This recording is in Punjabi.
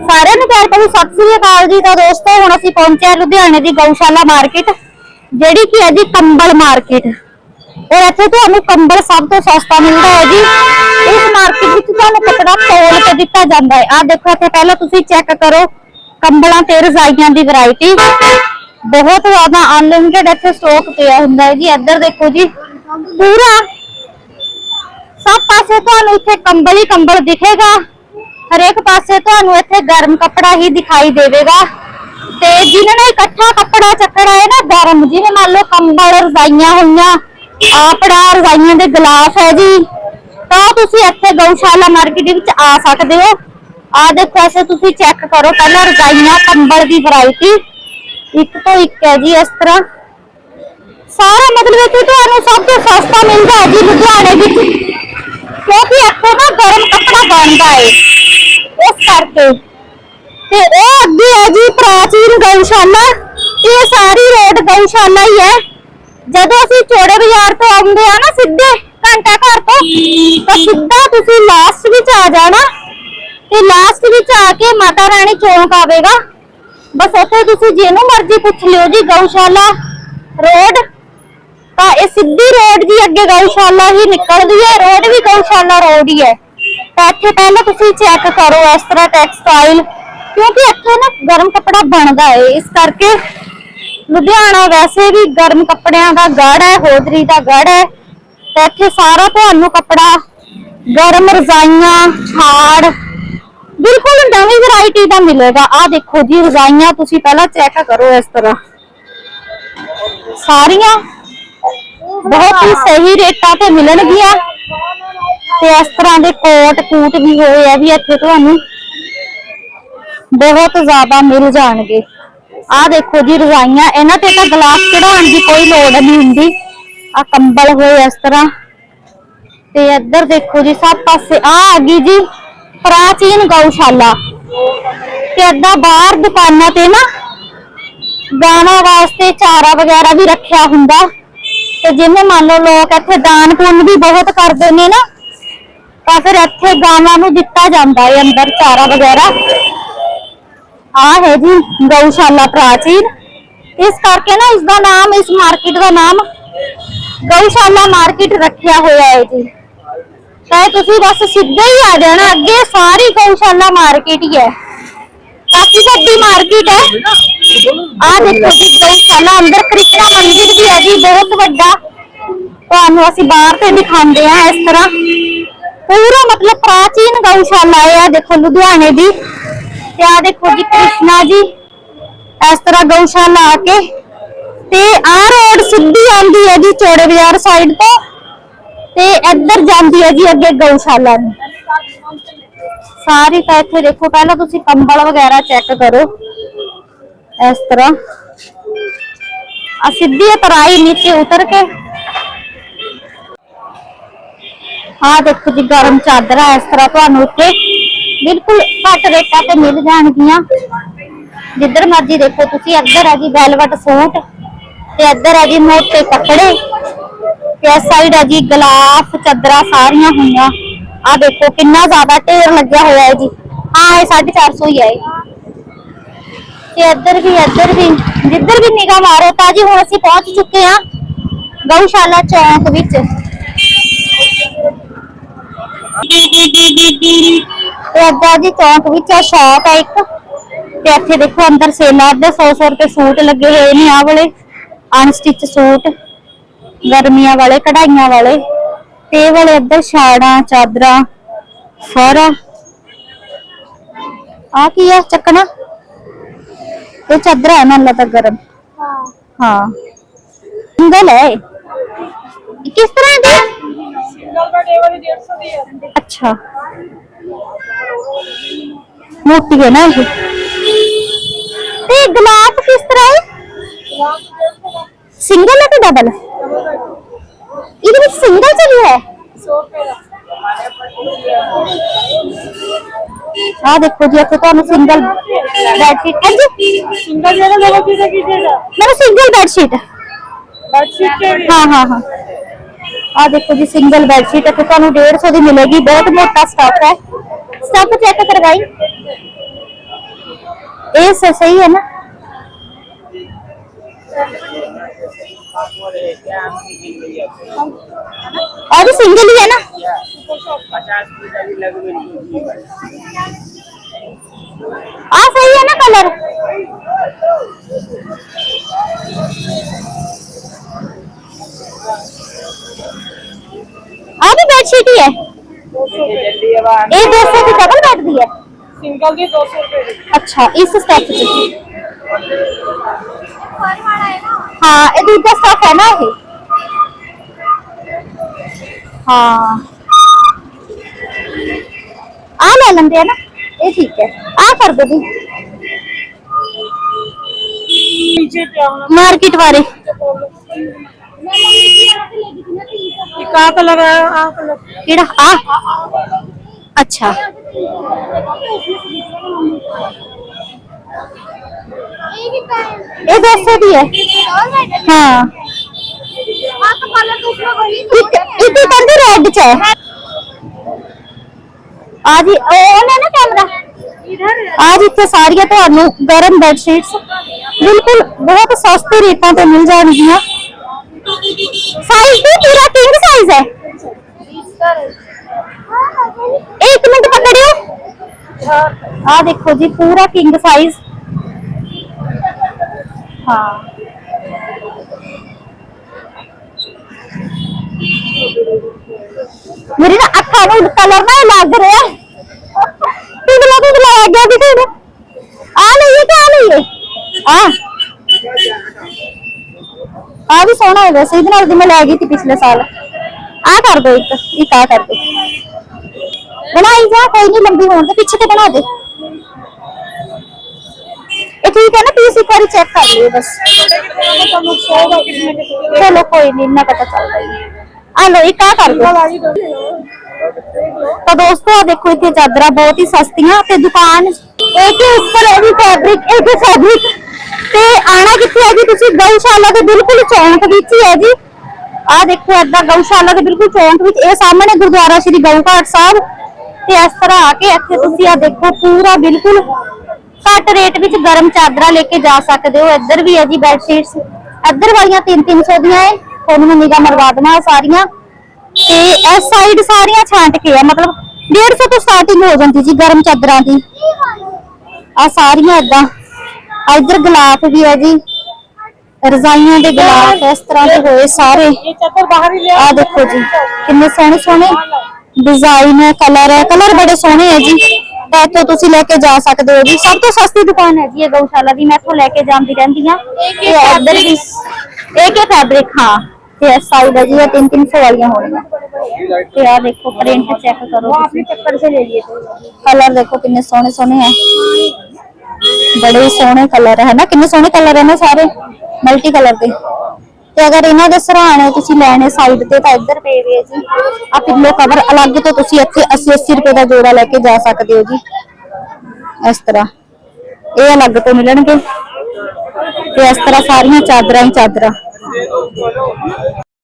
ਸਾਰਿਆਂ ਨੂੰ ਪਿਆਰ ਭਰੀ ਸਤਿ ਸ੍ਰੀ ਅਕਾਲ ਜੀ। ਤਾਂ ਦੋਸਤੋ, ਹੁਣ ਅਸੀਂ ਪਹੁੰਚੇ ਹਾਂ ਲੁਧਿਆਣੇ ਦੀ ਗਊਸ਼ਾਲਾ ਮਾਰਕੀਟ, ਜਿਹੜੀ ਕਿ ਹੈ ਜੀ ਕੰਬਲ ਮਾਰਕੀਟ। ਔਰ ਇੱਥੇ ਤੁਹਾਨੂੰ ਕੰਬਲ ਸਭ ਤੋਂ ਸਸਤਾ ਮਿਲਦਾ ਹੈ ਜੀ। ਇਸ ਮਾਰਕੀਟ ਵਿੱਚ ਤੁਹਾਨੂੰ ਕੱਪੜਾ ਤੋਲ ਕੇ ਦਿੱਤਾ ਜਾਂਦਾ ਹੈ। ਆਹ ਦੇਖੋ, ਇੱਥੇ ਪਹਿਲਾਂ ਤੁਸੀਂ ਚੈੱਕ ਕਰੋ, ਕੰਬਲਾਂ ਤੇ ਰਜ਼ਾਈਆਂ ਦੀ ਵੈਰਾਈਟੀ ਬਹੁਤ ਜ਼ਿਆਦਾ ਅਨਲਿਮਿਟਿਡ ਇੱਥੇ ਸਟਾਕ ਪਿਆ ਹੁੰਦਾ ਹੈ ਜੀ। ਇੱਧਰ ਦੇਖੋ ਜੀ, ਪੂਰਾ ਸਭ ਪਾਸੇ ਤੁਹਾਨੂੰ ਇੱਥੇ ਕੰਬਲ ਹੀ ਕੰਬਲ ਦਿਖੇਗਾ। ਹਰੇਕ ਪਾਸੇ ਤੁਹਾਨੂੰ ਇੱਥੇ ਗਰਮ ਕੱਪੜਾ ਹੀ ਦਿਖਾਈ ਦੇਵੇਗਾ। ਤੇ ਜਿਨ੍ਹਾਂ ਨੇ ਇਕੱਠਾ ਕੱਪੜਾ ਚੱਕਣਾ ਹੈ ਨਾ, ਗਰਮ, ਜਿਵੇਂ ਮੰਨ ਲਓ ਕੰਬਲ, ਰਜ਼ਾਈਆਂ ਹੋਈਆਂ ਆਪੜਾ ਰਜ਼ਾਈਆਂ ਦੇ ਗਲਾਸ ਹੈ ਜੀ, ਤਾਂ ਤੁਸੀਂ ਇੱਥੇ ਗਊਸ਼ਾਲਾ ਮਾਰਕੀਟ ਵਿੱਚ ਆ ਸਕਦੇ ਹੋ। ਆ ਦੇਖੋ ਐਸੇ ਤੁਸੀਂ ਚੈੱਕ ਕਰੋ, ਪਹਿਲਾਂ ਰਜ਼ਾਈਆਂ, ਕੰਬਲ ਦੀ ਵੈਰਾਈਟੀ ਇੱਕ ਤੋਂ ਇੱਕ ਹੈ ਜੀ ਇਸ ਤਰ੍ਹਾਂ। ਸਾਰਾ ਮਤਲਬ ਇੱਥੇ ਤੁਹਾਨੂੰ ਸਭ ਤੋਂ ਸਸਤਾ ਮਿਲਦਾ ਹੈ ਜੀ, ਲੁਧਿਆਣੇ ਵਿੱਚ। ਕਿਉਂਕਿ ਇੱਥੇ ਨਾ ਗਰਮ ਕੱਪੜਾ ਬਣਦਾ ਹੈ ਇਸ ਕਰਕੇ। ਤੇ ਉਹ ਅੱਗੇ ਹੈ ਜੀ ਪ੍ਰਾਚੀਨ ਗਊਸ਼ਾਲਾ। ਇਹ ਸਾਰੀ ਰੋਡ ਗਊਸ਼ਾਲਾ ਹੀ ਹੈ। ਜਦੋਂ ਅਸੀਂ ਚੋੜੇ ਬਾਜ਼ਾਰ ਤੋਂ ਆਉਂਦੇ ਆ ਨਾ ਸਿੱਧੇ ਘੰਟਾ ਘਰ ਤੋਂ, ਤਾਂ ਸਿੱਧਾ ਤੁਸੀਂ ਲਾਸਟ ਵਿੱਚ ਆ ਜਾਣਾ। ਤੇ ਲਾਸਟ ਵਿੱਚ ਆ ਕੇ ਮਾਤਾ ਰਾਣੀ ਚੌਂਕ ਆਵੇਗਾ। ਬਸ ਉੱਥੇ ਤੁਸੀਂ ਜਿਹਨੂੰ ਮਰਜ਼ੀ ਪੁੱਛ ਲਿਓ ਜੀ ਗਊਸ਼ਾਲਾ। ਇਹ ਸਿੱਧੀ ਰੋਡ ਜੀ ਅੱਗੇ ਗਊਸ਼ਾਲਾ ਹੀ ਨਿਕਲਦੀ ਹੈ, ਰੋਡ ਵੀ ਗਊਸ਼ਾਲਾ ਰੋਡ ਹੀ ਹੈ। ਤਾਂ ਇੱਥੇ ਪਹਿਲਾਂ ਤੁਸੀਂ ਚੈੱਕ ਕਰੋ ਇਸ ਤਰ੍ਹਾਂ ਟੈਕਸਟਾਈਲ ਕਿਉਂਕਿ ਇੱਥੇ ਨਾ ਗਰਮ ਕੱਪੜਾ ਬਣਦਾ ਹੈ ਇਸ ਕਰਕੇ ਲੁਧਿਆਣਾ ਵੈਸੇ ਵੀ ਗਰਮ ਕੱਪੜਿਆਂ ਦਾ ਗੜ ਹੈ ਹੋਦਰੀ ਦਾ ਗੜ ਹੈ। ਤਾਂ ਇੱਥੇ ਸਾਰਾ ਤੁਹਾਨੂੰ ਕੱਪੜਾ ਗਰਮ ਰਜ਼ਾਈਆਂ ਛਾੜ ਬਿਲਕੁਲ ਨਵੀਂ ਵੈਰਾਈਟੀ ਦਾ ਮਿਲੇਗਾ। ਆ ਦੇਖੋ ਜੀ, ਰਜ਼ਾਈਆਂ ਤੁਸੀਂ ਪਹਿਲਾਂ ਚੈੱਕ ਕਰੋ ਇਸ ਤਰ੍ਹਾਂ। ਸਾਰੀਆਂ ਬਹੁਤ ਹੀ ਸਹੀ ਰੇਟਾਂ ਤੇ ਮਿਲਣਗੀਆਂ। ਤੇ ਇਸ ਤਰ੍ਹਾਂ ਦੇ ਕੋਟ ਕੂਟ ਵੀ ਹੋਏ ਆ ਵੀ ਇੱਥੇ ਤੁਹਾਨੂੰ ਬਹੁਤ ਜ਼ਿਆਦਾ ਮਿਲ ਜਾਣਗੇ। ਆ ਦੇਖੋ ਜੀ ਰਜ਼ਾਈਆਂ ਇਹਨਾਂ ਤੇ ਤਾਂ ਗਲਾਸ ਚੜਾਉਣ ਦੀ ਕੋਈ ਲੋੜ ਨਹੀਂ ਹੁੰਦੀ। ਆ ਕੰਬਲ ਹੋਏ ਇਸ ਤਰ੍ਹਾਂ। ਤੇ ਇੱਧਰ ਦੇਖੋ ਜੀ ਸਭ ਪਾਸੇ ਆ ਆ ਗਈ ਜੀ ਪ੍ਰਾਚੀਨ ਗਊਸ਼ਾਲਾ। ਤੇ ਏਦਾਂ ਬਾਹਰ ਦੁਕਾਨਾਂ ਤੇ ਨਾ ਗਾਣਾ ਵਾਸਤੇ ਚਾਰਾ ਵਗੈਰਾ ਵੀ ਰੱਖਿਆ ਹੁੰਦਾ। ਤੇ ਜਿਵੇਂ ਮੰਨ ਲਓ ਲੋਕ ਇੱਥੇ ਦਾਨ ਪੁੰਨ ਵੀ ਬਹੁਤ ਕਰਦੇ ਨੇ ਨਾ, ਤਾਂ ਫਿਰ ਇੱਥੇ ਗਾਵਾਂ ਨੂੰ ਦਿੱਤਾ ਜਾਂਦਾ ਹੈ ਅੰਦਰ ਚਾਰਾ ਵਗੈਰਾ। ਆ ਹੈ ਜੀ ਗਊਸ਼ਾਲਾ ਪ੍ਰਾਚੀਨ। ਇਸ ਕਰਕੇ ਨਾ ਇਸ ਦਾ ਨਾਮ, ਇਸ ਮਾਰਕੀਟ ਦਾ ਨਾਮ ਗਊਸ਼ਾਲਾ ਮਾਰਕੀਟ ਰੱਖਿਆ ਹੋਇਆ ਹੈ ਜੀ। ਤਾਂ ਤੁਸੀਂ ਬਸ ਸਿੱਧੇ ਹੀ ਆ ਜਾਣਾ, ਅੱਗੇ ਸਾਰੀ ਗਊਸ਼ਾਲਾ ਮਾਰਕੀਟ ਹੀ ਹੈ। ਕਾਫੀ ਵੱਡੀ ਮਾਰਕੀਟ ਹੈ। ਆ ਦੇਖੋ ਜੀ ਗਊਸ਼ਾਲਾ ਅੰਦਰ ਕ੍ਰਿਸ਼ਨਾ ਮੰਦਿਰ ਵੀ ਹੈ ਜੀ ਬਹੁਤ ਵੱਡਾ। ਤੁਹਾਨੂੰ ਅਸੀਂ ਬਾਹਰ ਤੇ ਦਿਖਾਉਂਦੇ ਆ ਇਸ ਤਰ੍ਹਾਂ। ਪੂਰਾ ਮਤਲਬ ਪ੍ਰਾਚੀਨ ਗਊਸ਼ਾਲਾ ਹੈ ਆਹ ਦੇਖੋ ਲੁਧਿਆਣੇ ਦੀ। ਤੇ ਆ ਦੇਖੋ ਜੀ ਕ੍ਰਿਸ਼ਨਾ ਜੀ ਇਸ ਤਰ੍ਹਾਂ ਗਊਸ਼ਾਲਾ ਆ ਕੇ। ਤੇ ਆ ਰੋਡ ਸਿੱਧੀ ਆਉਂਦੀ ਹੈ ਜੀ ਚੋੜੇ ਬਾਜ਼ਾਰ ਸਾਈਡ ਤੋਂ। ਤੇ ਇੱਧਰ ਜਾਂਦੀ ਹੈ ਜੀ ਅੱਗੇ ਗਊਸ਼ਾਲਾ ਨੂੰ। ਸਾਰੀ ਤਾਂ ਇੱਥੇ ਦੇਖੋ ਪਹਿਲਾਂ ਤੁਸੀਂ ਕੰਬਲ ਵਗੈਰਾ ਚੈੱਕ ਕਰੋ। ਇਸ ਤਰ੍ਹਾਂ। ਆ ਸਿੱਧੀ ਤਰਾਈ ਨੀਚੇ ਉਤਰ ਕੇ। ਆ ਦੇਖੋ ਜੀ, ਗਰਮ ਚਾਦਰ ਆ ਇਸ ਤਰ੍ਹਾਂ ਤੁਹਾਨੂੰ ਉੱਤੇ ਬਿਲਕੁਲ ਘੱਟ ਰੇਟਾਂ ਤੇ ਮਿਲ ਜਾਣਗੀਆਂ। ਜਿੱਧਰ ਮਰਜ਼ੀ ਦੇਖੋ, ਤੁਸੀਂ ਇੱਧਰ ਹੈ ਜੀ ਵੈਲਵਟ ਸੂਟ ਤੇ ਇੱਧਰ ਹੈ ਜੀ ਮੋਟੇ ਕੱਪੜੇ ਤੇ ਇਸ ਸਾਈਡ ਹੈ ਜੀ ਗਲਾਫ ਚਾਦਰਾਂ ਸਾਰੀਆਂ ਹੋਈਆਂ। ਆ ਦੇਖੋ, ਕਿੰਨਾ ਜ਼ਿਆਦਾ ਢੇਰ ਲੱਗਿਆ ਹੋਇਆ ਹੈ ਜੀ। ਹਾਂ ਇਹ 450 ਹੀ ਹੈ ਤੇ ਇੱਧਰ ਵੀ ਇੱਧਰ ਵੀ। ਜਿੱਧਰ ਵੀ ਨਿਗਾਹ ਮਾਰੋ ਤਾਂ ਜੀ ਹੁਣ ਅਸੀਂ ਪਹੁੰਚ ਚੁੱਕੇ ਹਾਂ ਗਊਸ਼ਾਲਾ ਚੌਂਕ ਵਿੱਚ। ਤੇ ਅੱਗਾ ਜੀ ਚੌਂਕ ਵਿੱਚ ਆ ਸ਼ਾਪ ਹੈ ਇੱਕ। ਤੇ ਇੱਥੇ ਦੇਖੋ ਅੰਦਰ ਸੇਲਾਂ ਦੇ 100 100 ਰੁਪਏ ਸੂਟ ਲੱਗੇ ਹੋਏ ਨੇ ਆਹ ਵਾਲੇ। ਅਨਸਟਿਚ ਸੂਟ, ਗਰਮੀਆਂ ਵਾਲੇ, ਕਢਾਈਆਂ ਵਾਲੇ। ਤੇ ਵਾਲੇ ਇੱਧਰ ਛਾੜਾਂ ਚਾਦਰਾਂ ਸਾਰਾ ਆ ਕੀ ਆ, ਚੱਕਣਾ? ਇਹ ਚਾਦਰ ਹੈ ਮੈਨੂੰ ਲੱਗਦਾ ਗਰਮ ਹਾਂ ਸਿੰਗਲ ਹੈ ਇਹ ਕਿਸ ਤਰ੍ਹਾਂ ਦੀ ਸਿੰਗਲ ਬੈਡ ਇਹ ਵਾਲੀ 150 ਦੀ ਹੈ ਅੱਛਾ ਮੋਟੀ ਹੈ ਨਾ ਇਹ ਤੇ ਗਲਾਸ ਕਿਸ ਤਰ੍ਹਾਂ ਹੈ ਸਿੰਗਲ ਹੈ ਕਿ ਡਬਲ ਇਹਦੇ ਵਿੱਚ ਸਿੰਗਲ ਚੱਲੀ ਹੈ 100 ਰੁਪਏ ਦਾ ਆ ਦੇਖੋ ਜੀ ਇੱਥੇ ਤੁਹਾਨੂੰ ਸਿੰਗਲ ਬੈਡਸ਼ੀਟ ਹਾਂਜੀ ਸਿੰਗਲ ਜਿਹੜਾ ਲੈਣਾ ਚਾਹੀਦਾ ਕੀ ਚਾਹੀਦਾ ਮੈਨੂੰ ਸਿੰਗਲ ਬੈਡਸ਼ੀਟ ਬੈਡ ਸ਼ੀਟ ਕੇ ਵੀ ਹਾਂ ਹਾਂ ਹਾਂ ਆ ਦੇਖੋ ਜੀ ਸਿੰਗਲ ਬੈਡਸ਼ੀਟ ਇੱਥੇ ਤੁਹਾਨੂੰ 150 ਦੀ ਮਿਲੇਗੀ ਬਹੁਤ ਮੋਟਾ ਸਟਫ ਹੈ ਸਟਫ ਚੈੱਕ ਕਰਵਾਈ ਇਹ ਸ- ਸਹੀ ਹੈ ਨਾ और भी सिंगल ही है ना पचास हाँ सही है ना कलर? हाँ तो भी बेडशीट ही है। एक दो सौ की डबल बेड भी है। सिंगल की दो सौ अच्छा इस स्टफ़ हाँ ये दूसरा स्टफ़ है ना ये हाँ। आ ले लेंगे है ना ये ठीक है आ कर दो जी ਨੀਚੇ ਪਿਆ ਹੋਣਾ मार्केट वाले ਇੱਕ ਆ ਕਲਰ ਆ ਆ ਕਲਰ केड़ा आ अच्छा ये दो सौ दी है हाँ ਇੱਕ ਇੱਕ ਕਹਿੰਦੇ ਰੈੱਡ ਚ ਹੈ ਆ ਜੀ, ਉਹ ਨੇ ਨਾ ਕੈਮਰਾ ਆ ਜਿੱਥੇ ਸਾਰੀਆਂ ਤੁਹਾਨੂੰ ਗਰਮ ਬੈੱਡ ਸ਼ੀਟਸ ਬਿਲਕੁਲ ਬਹੁਤ ਸਸਤੇ ਰੇਟਾਂ ਤੇ ਮਿਲ ਜਾਣਗੀਆਂ। ਸਾਈਜ਼ ਵੀ ਪੂਰਾ ਕਿੰਗ ਸਾਈਜ਼ ਹੈ। ਇੱਕ ਮਿੰਟ ਪਕੜਿਓ ਆ ਦੇਖੋ ਜੀ, ਪੂਰਾ ਕਿੰਗ ਸਾਈਜ਼ ਹਾਂ। ਮੇਰੀ ਨਾ ਅੱਖਾਂ ਨੂੰ ਕਲਰ ਨਾ ਲੱਗ ਰਿਹਾ। ਪਿਗਲਾ ਪਿਗਲਾ ਲੱਗ ਗਿਆ ਦਿਖੇ ਨਾ। ਆ ਲਈਏ ਕਿ ਆ ਲਈਏ? ਆ। ਆ ਵੀ ਸੋਹਣਾ ਹੈ ਵੈਸੇ ਨਾਲ ਦੀ ਮੈਂ ਲੈ ਗਈ ਸੀ ਪਿਛਲੇ ਸਾਲ। ਆ ਕਰ ਦੋ ਇੱਕ ਇੱਕ ਆ ਕਰ ਦੋ। ਬਣਾਈ ਜਾ, ਕੋਈ ਨਹੀਂ ਲੰਬੀ ਹੋਣ ਦੇ, ਪਿੱਛੇ ਤੇ ਬਣਾ ਦੇ। ਇਹ ਠੀਕ ਹੈ ਨਾ, ਪੀਸ ਇੱਕ ਵਾਰੀ ਚੈੱਕ ਕਰ ਲਿਓ ਬਸ। ਚਲੋ ਕੋਈ ਨਹੀਂ ਇੰਨਾ ਪਤਾ ਚੱਲਦਾ ਹੀ ਆ ਲੋ ਇੱਕ ਆ ਕਰ ਦੋ ਤਾਂ ਦੋਸਤੋ ਆ ਦੇਖੋ, ਇੱਥੇ ਚਾਦਰਾਂ ਬਹੁਤ ਹੀ ਸਸਤੀਆਂ ਤੇ ਦੁਕਾਨ ਇੱਕ ਉੱਪਰ ਇਹ ਵੀ ਫੈਬਰਿਕ ਇਹ ਫੈਬਰਿਕ ਤੇ ਆਣਾ ਕਿੱਥੇ ਹੈ ਜੀ ਤੁਸੀਂ? ਗਊਸ਼ਾਲਾ ਦੇ ਬਿਲਕੁਲ ਚੌਂਕ ਵਿੱਚ ਹੀ ਹੈ ਜੀ। ਆ ਦੇਖੋ ਏਦਾਂ ਗਊਸ਼ਾਲਾ ਦੇ ਬਿਲਕੁਲ ਚੌਂਕ ਵਿੱਚ। ਇਹ ਸਾਹਮਣੇ ਗੁਰਦੁਆਰਾ ਸ਼੍ਰੀ ਗਊਘਾਟ ਸਾਹਿਬ। ਤੇ ਇਸ ਤਰ੍ਹਾਂ ਆ ਕੇ ਇੱਥੇ ਤੁਸੀਂ ਆ ਦੇਖੋ, ਪੂਰਾ ਬਿਲਕੁਲ ਘੱਟ ਰੇਟ ਵਿੱਚ ਗਰਮ ਚਾਦਰਾਂ ਲੈ ਕੇ ਜਾ ਸਕਦੇ ਹੋ। ਇੱਧਰ ਵੀ ਹੈ ਜੀ ਬੈੱਡ ਸ਼ੀਟਸ ਇੱਧਰ ਵਾਲੀਆਂ 3-300 ਦੀਆਂ ਹੈ। ਤੁਹਾਨੂੰ ਮੈਂ ਨਿਗਾਹ ਮਰਵਾ ਦੇਵਾਂ ਸਾਰੀਆਂ। ਤੇ ਇਸ ਸਾਈਡ ਸਾਰੀਆਂ ਛਾਂਟ ਕੇ ਆ ਮਤਲਬ 150 ਤੋਂ ਸਟਾਰਟਿੰਗ ਹੋ ਜਾਂਦੀ ਜੀ ਗਰਮ ਚਾਦਰਾਂ ਦੀ। ਆ ਸਾਰੀਆਂ ਆ ਇੱਧਰ ਗਲਾਫ ਵੀ ਹੈ ਜੀ। ਰਜ਼ਾਈਆਂ ਦੇ ਗਲਾਫ ਇਸ ਤਰ੍ਹਾਂ ਦੇ ਹੋਏ ਸਾਰੇ। ਇਹ ਚਾਦਰ ਬਾਹਰ ਹੀ ਲਿਆ ਆ ਦੇਖੋ ਜੀ ਕਿੰਨੇ ਸੋਹਣੇ ਸੋਹਣੇ ਡਿਜ਼ਾਈਨ ਹੈ ਕਲਰ ਹੈ। ਕਲਰ ਬੜੇ ਸੋਹਣੇ ਹੈ ਜੀ। ਤਾਂ ਇੱਥੋਂ ਤੁਸੀਂ ਲੈ ਕੇ ਜਾ ਸਕਦੇ ਹੋ ਜੀ। ਸਭ ਤੋਂ ਸਸਤੀ ਦੁਕਾਨ ਹੈ ਜੀ ਇਹ ਗਊਸ਼ਾਲਾ ਦੀ। ਮੈਂ ਇੱਥੋਂ ਲੈ ਕੇ ਜਾਂਦੀ ਰਹਿੰਦੀ ਹਾਂ। ਤੇ ਇੱਧਰ ਵੀ ਇੱਕ ਹੀ ਫੈਬਰਿਕ ਹਾਂ। ਤੇ ਇਸ ਸਾਈਡ ਹੈ ਜੀ ਇਹ 3-300 ਵਾਲੀਆਂ ਹੋਣਗੀਆਂ ਤੇ ਆ ਦੇਖੋ ਪ੍ਰਿੰਟ ਚੈੱਕ ਕਰੋ ਤੁਸੀਂ। ਚੱਕਰ ਸੇ ਲੈ ਲਈਏ ਕਲਰ ਦੇਖੋ ਕਿੰਨੇ ਸੋਹਣੇ ਸੋਹਣੇ ਹੈ ਬੜੇ ਸੋਹਣੇ ਕਲਰ ਹੈ ਨਾ? ਕਿੰਨੇ ਸੋਹਣੇ ਕਲਰ ਹੈ ਨਾ ਸਾਰੇ? ਮਲਟੀ ਕਲਰ ਦੇ। ਤੇ ਅਗਰ ਇਹਨਾਂ ਦੇ ਸਰਾਣੇ ਤੁਸੀਂ ਲੈਣੇ ਸਾਈਡ ਤੇ ਤਾਂ ਇੱਧਰ ਪਏ ਵੇ ਜੀ। ਆ ਪਿੱਲੋ ਕਵਰ ਅਲੱਗ ਤੋਂ ਤੁਸੀਂ ਇੱਥੇ 80 80 ਰੁਪਏ ਦਾ ਜੋੜਾ ਲੈ ਕੇ ਜਾ ਸਕਦੇ ਹੋ ਜੀ। ਇਸ ਤਰ੍ਹਾਂ। ਇਹ ਅਲੱਗ ਤੋਂ ਮਿਲਣਗੇ। ਤੇ ਇਸ ਤਰ੍ਹਾਂ ਸਾਰੀਆਂ ਚਾਦਰਾਂ ਹੀ ਚਾਦਰਾਂ। de.